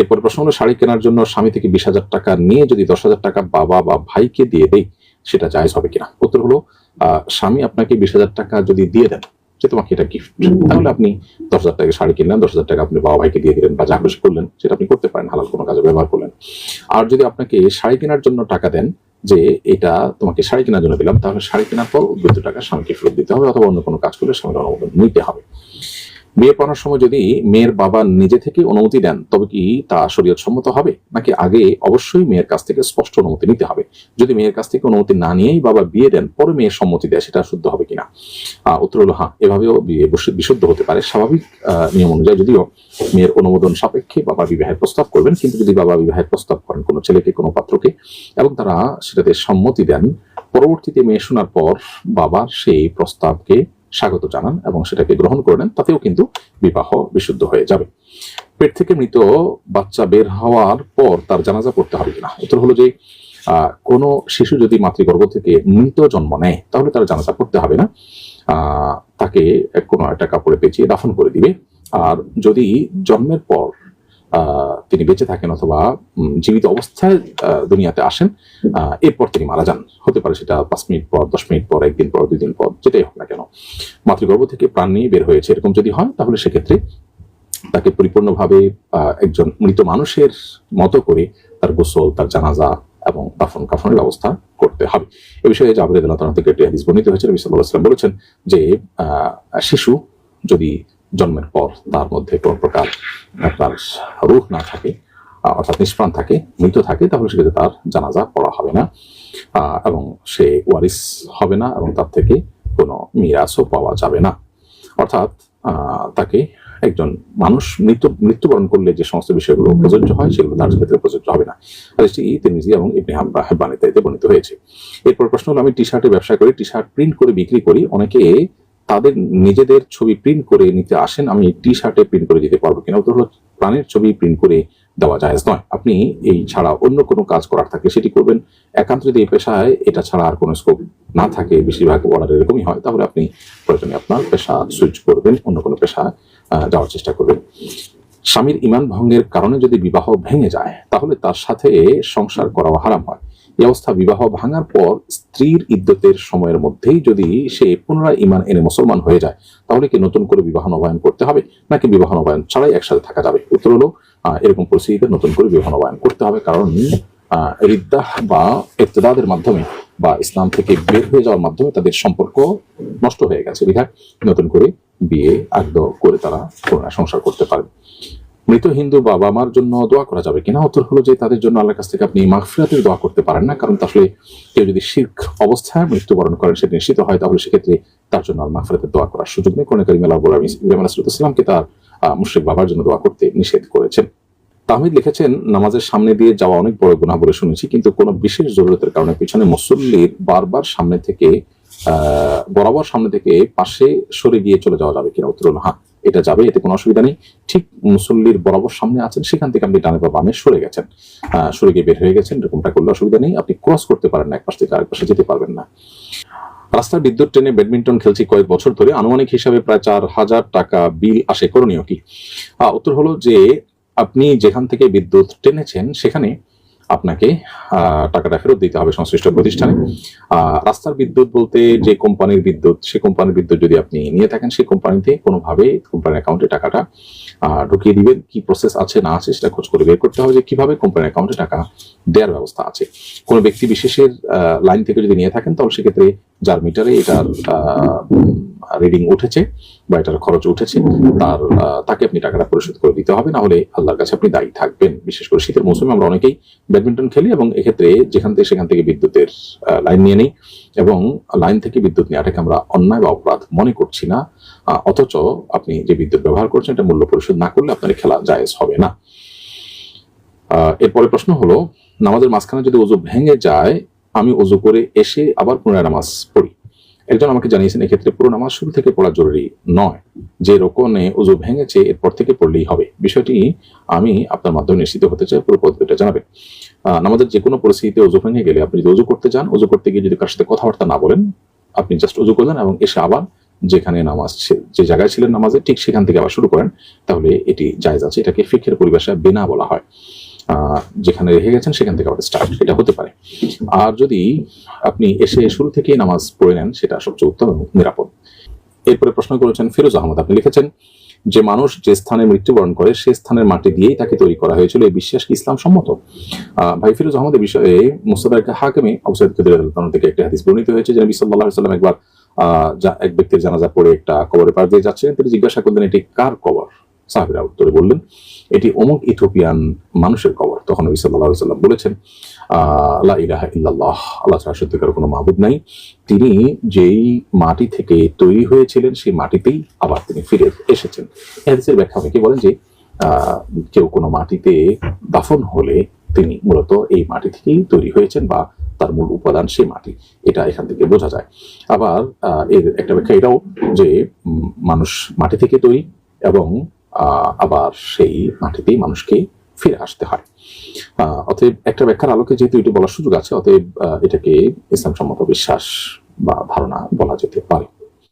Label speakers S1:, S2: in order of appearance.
S1: এরপর প্রশ্ন হলো, শাড়ি কেনার জন্য স্বামী থেকে বিশ হাজার টাকা নিয়ে যদি দশ হাজার টাকা বাবা বা ভাইকে দিয়ে দেয় সেটা জায়েজ হবে কিনা? উত্তর হলো স্বামী আপনাকে বিশ হাজার টাকা যদি দিয়ে দেন যে তোমাকে এটা গিফট তাহলে আপনি দশ হাজার টাকা শাড়ি কিনলেন, দশ হাজার টাকা আপনি বাবা ভাইকে দিয়ে দিলেন বা যা খুশি করলেন, সেটা আপনি করতে পারেন, হালাল কোনো কাজে ব্যবহার করলেন। আর যদি আপনাকে শাড়ি কেনার জন্য টাকা দেন, যে এটা তোমাকে শাড়ি কেনার জন্য দিলাম, তাহলে শাড়ি কেনার পর উদ্বৃত্ত টাকা স্বামীকে ফেরত দিতে হবে, অথবা অন্য কোনো কাজ করলে স্বামীর অনুমোদন নিতে হবে। বিয়ে করার সময় যদি মেয়ের বাবা নিজে থেকে অনুমতি দেন, তবে কি তা শরীয়ত সম্মত হবে? নাকি আগে অবশ্যই মেয়ের কাছ থেকে স্পষ্ট অনুমতি নিতে হবে? যদি মেয়ের কাছ থেকে অনুমতি না নিয়েই বাবা বিয়ে দেন, পরে মেয়ের সম্মতি দেয়, সেটা শুদ্ধ হবে কিনা? উত্তর হলো হ্যাঁ এভাবেও বিয়ে বিশুদ্ধ হতে পারে। স্বাভাবিক নিয়ম অনুযায়ী যদিও মেয়ের অনুমোদন সাপেক্ষে বাবা বিবাহের প্রস্তাব করবেন, কিন্তু যদি বাবা বিবাহের প্রস্তাব করেন কোনো ছেলেকে, কোনো পাত্রকে, এবং তারা সেটাতে সম্মতি দেন, পরবর্তীতে মেয়ে শোনার পর বাবার সেই প্রস্তাবকে স্বাগত জানান এবং সেটাকে গ্রহণ করে নেন, তাতেও কিন্তু বিবাহ বিশুদ্ধ হয়ে যাবে। পেট থেকে মৃত বাচ্চা বের হওয়ার পর তার জানাজা পড়তে হবে কিনা? উত্তর হলো যে কোন শিশু যদি মাতৃগর্ভ থেকে মৃত জন্ম নেয়, তাহলে তার জানাজা পড়তে হবে না। তাকে কোনো একটা কাপড়ে পেঁচিয়ে দাফন করে দিবে। আর যদি জন্মের পর তিনি বেঁচে থাকেন অথবা জীবিত অবস্থায় দুনিয়াতে আসেন এরপর তিনি মারা যান। হতে পারে সেটা পাঁচ মিনিট পর, দশ মিনিট পর, একদিন পর দুই দিন পর, যেটাই হোক না কেন। মাতৃগর্ভ থেকে প্রাণ নিয়ে বের হয়েছে এরকম যদি হয়, তাহলে সেক্ষেত্রে তাকে পরিপূর্ণভাবে একজন মৃত মানুষের মতো করে তার গোসল, তার জানাজা এবং দাফন কাফনের ব্যবস্থা করতে হবে। এ বিষয়ে জাবরে আল্লাহ থেকে একটি হাদিস বর্ণিত হয়েছে। আলাইহি ওয়াসাল্লাম বলেছেন যে শিশু যদি জন্মের পর তার মধ্যে কোনো প্রকার আপনার রূহ না থাকে অর্থাৎ নিষ্প্রাণ থাকে মৃত থাকে, তাহলে সেক্ষেত্রে তার জানাজা পড়া হবে না এবং সে ওয়ারিস হবে না এবং তার থেকে কোনো মিরাসও পাওয়া যাবে না। অর্থাৎ তাকে একজন মানুষ মৃত্যু, মৃত্যুবরণ করলে যে সমস্ত বিষয়গুলো প্রযোজ্য হয়, সেগুলো তার ক্ষেত্রে প্রযোজ্য হবে না। হাদিসটি এবং ইবনে হাব্বা হেব্বানিতে বর্ণিত হয়েছে। এরপর প্রশ্ন হলো, আমি টি শার্টের ব্যবসা করি টি শার্ট প্রিন্ট করে বিক্রি করি, অনেকে তাদের নিজেদের ছবি প্রিন্ট করে নিতে আসেন আমি টি শার্টে প্রিন্ট করে দিতে পারব কিনা হলো প্রাণের ছবি প্রিন্ট করে দেওয়া যায় নয়। আপনি এই ছাড়া অন্য কোনো কাজ করার থাকে সেটি করবেন। একান্ত যদি এই পেশায় এটা ছাড়া আর কোনো স্কোপ না থাকে বেশিরভাগ অর্ডার এরকমই হয় তাহলে আপনি প্রয়োজনে আপনার পেশা সুইচ করবেন অন্য কোনো আহ, যাওয়ার চেষ্টা করবেন। স্বামীর ইমান ভঙ্গের কারণে যদি বিবাহ ভেঙে যায় তাহলে তার সাথে সংসার করাও হারাম হয়। এই অবস্থা বিবাহ ভাঙার পর স্ত্রীর ইদ্যতের সময়ের মধ্যেই যদি সে পুনরায় ইমান এনে মুসলমান হয়ে যায় তাহলে কি নতুন করে বিবাহ নবায়ন করতে হবে? নাকি বিবাহ নবায়ন ছাড়াই একসাথে থাকা যাবে? উত্তর হলো এরকম পরিস্থিতিতে নতুন করে বিবাহ নবায়ন করতে হবে। কারণ আহ, বা ইত্তেদাদের মাধ্যমে বা ইসলাম থেকে বের হয়ে যাওয়ার মাধ্যমে তাদের সম্পর্ক নষ্ট হয়ে গেছে। বিধায় নতুন করে বিয়ে আগ্রহ করে তারা সংসার করতে পারেন। মৃত হিন্দু বাবা মার জন্য দোয়া করা যাবে কিনা? উত্তর হলো যে তাদের জন্য আল্লাহর কাছ থেকে আপনি মাগফিরাতের দোয়া করতে পারেন না, কারণ আসলে কেউ যদি শির্ক অবস্থায় মৃত্যুবরণ করেন সেটা নিশ্চিত হয়, তাহলে সেক্ষেত্রে তার জন্য আর মাগফিরাতের দোয়া করার সুযোগ নেই। কোন কারিম আল্লাহ তার মুশ্রিক বাবার জন্য দোয়া করতে নিষেধ করেছেন। তাহমিদ লিখেছেন, নামাজের সামনে দিয়ে যাওয়া অনেক বড় গুণা বলে শুনেছি, কিন্তু কোনো বিশেষ জরুরতের কারণে পিছনে মুসল্লির বারবার সামনে থেকে, আহ, বরাবর সামনে থেকে পাশে সরে গিয়ে চলে যাওয়া যাবে কিনা? উত্তর হ্যাঁ। এটা যাবে, এতে কোনো অসুবিধা নেই। ঠিক মুসল্লির বরাবর সামনে আছেন, সেখান থেকে আপনি ডানে বা বামে সরে গেছেন। সরে গিয়ে বের হয়ে গেছেন, এরকমটা করলে অসুবিধা নেই। আপনি ক্রস করতে পারেন না, এক পাশ থেকে আরেক পাশে যেতে পারবেন না। রাস্তার বিদ্যুৎ ট্রেনে ব্যাডমিন্টন খেলছি কয়েক বছর ধরে। আনুমানিক হিসাবে প্রায় চার হাজার টাকা বিল আসে। করণীয় কি? উত্তর হলো যে, আপনি যেখান থেকে বিদ্যুৎ টেনেছেন, সেখানে আপনাকে টাকাটা ফেরত দিতে হবে সংশ্লিষ্ট প্রতিষ্ঠানে। রাস্তার বিদ্যুৎ বলতে যে কোম্পানির বিদ্যুৎ, সে কোম্পানির বিদ্যুৎ যদি আপনি নিয়ে থাকেন সেই কোম্পানিতে কোনোভাবে কোম্পানির অ্যাকাউন্টে টাকাটা ঢুকিয়ে দিবেন। কি প্রসেস আছে, না আছে, সেটা খোঁজ করে বের করতে হবে যে কীভাবে কোম্পানির অ্যাকাউন্টে টাকা দেওয়ার ব্যবস্থা আছে। কোনো ব্যক্তি বিশেষের লাইন থেকে যদি নিয়ে থাকেন তাহলে সেক্ষেত্রে যার মিটারে এটার রিডিং উঠেছে বা এটার খরচ উঠেছে, তার তাকে আপনি টাকাটা পরিশোধ করে দিতে হবে, না হলে আল্লাহর কাছে আপনি দায়ী থাকবেন। বিশেষ করে শীতের মৌসুমে আমরা অনেকেই ব্যাডমিন্টন খেলি এবং এক্ষেত্রে যেখান থেকে, সেখান থেকে বিদ্যুতের লাইন নিয়ে নেই এবং লাইন থেকে বিদ্যুৎ নেওয়াটাকে আমরা অন্যায় বা অপরাধ মনে করছি না। অথচ আপনি যে বিদ্যুৎ ব্যবহার করছেন, এটা মূল্য পরিশোধ না করলে আপনার খেলা জায়েজ হবে না। এরপরে প্রশ্ন হলো, নামাজের মাঝখানে যদি ওজু ভেঙে যায়, আমি ওজু করে এসে আবার পুনরায় নামাজ পড়ি। একজন আমাকে জানিয়েছেন এক্ষেত্রে পুরো নামাজ শুরু থেকে পড়া জরুরি নয়। যে রোকনে ওজু ভেঙেছে এরপর থেকে পড়লেই হবে। বিষয়টি আমি আপনার মাধ্যমে নিশ্চিত হতে চাই পুরো পদ্ধতিটা জানাবেন। আহ, নামাজের যে কোনো পরিস্থিতিতে ওজু ভেঙে গেলে আপনি যদি ওজু করতে যান ওজু করতে গিয়ে যদি কার সাথে কথাবার্তা না বলেন আপনি জাস্ট ওজু করলেন এবং এসে আবার যেখানে নামাজ যে জায়গায় ছিলেন নামাজে ঠিক সেখান থেকে আবার শুরু করেন তাহলে এটি জায়েজ আছে। এটাকে ফিকের পরিভাষায় বেনা বলা হয়। যেখানে রেখে গেছেন, সেখান থেকে আবার স্টার্ট এটা হতে পারে। আর যদি আপনি এসে শুরু থেকে নামাজ পড়ে নেন, সেটা সবচেয়ে উত্তম এবং নিরাপদ। এরপরে প্রশ্ন করেছেন, ফিরোজ আহমদ, আপনি লিখেছেন, যে মানুষ যে স্থানে মৃত্যুবরণ করে, সে স্থানের মাটি দিয়েই তাকে তৈরি করা হয়েছিল। এই বিশ্বাস কি ইসলাম সম্মত? ভাই ফিরোজ আহমদের বিষয়ে মুস্তাদার হাকিমে আবুসাইদ কদির থেকে একটা হাদিস বর্ণিত হয়েছে, যে নবী সাল্লাল্লাহু সাল্লাম একবার এক ব্যক্তির জানাজা পড়ে একটা কবরের পার দিয়ে যাচ্ছিলেন। তিনি জিজ্ঞাসা করলেন, এটি কার কবর? সাহাবীরা উত্তরে বললেন এটি অমুক ইথোপিয়ান মানুষের কবর। তখন নবী আলাইহি সাল্লাম বলেছেন আহ, লা ইলাহা ইল্লাল্লাহ আল্লাহ ছাড়া সত্যিকার কোনো মাহবুদ নাই। তিনি যেই মাটি থেকে তৈরি হয়েছিলেন সেই মাটিতেই আবার তিনি ফিরে এসেছেন। এই হাদিসের ব্যাখ্যা অনেকে বলেন যে কেউ কোনো মাটিতে দাফন হলে তিনি মূলত এই মাটি থেকেই তৈরি হয়েছেন বা তার মূল উপাদান সেই মাটি। এটা এখান থেকে বোঝা যায়। আবার এর একটা ব্যাখ্যা এটাও যে মানুষ মাটি থেকে তৈরি এবং আবার সেই মাটিতেই মানুষকে ফিরে আসতে হয়। অতএব একটা ব্যাখ্যার আলোকে যেহেতু এটি বলার সুযোগ আছে, অতএব এটাকে ইসলাম সম্মত বিশ্বাস বা ধারণা বলা যেতে পারে।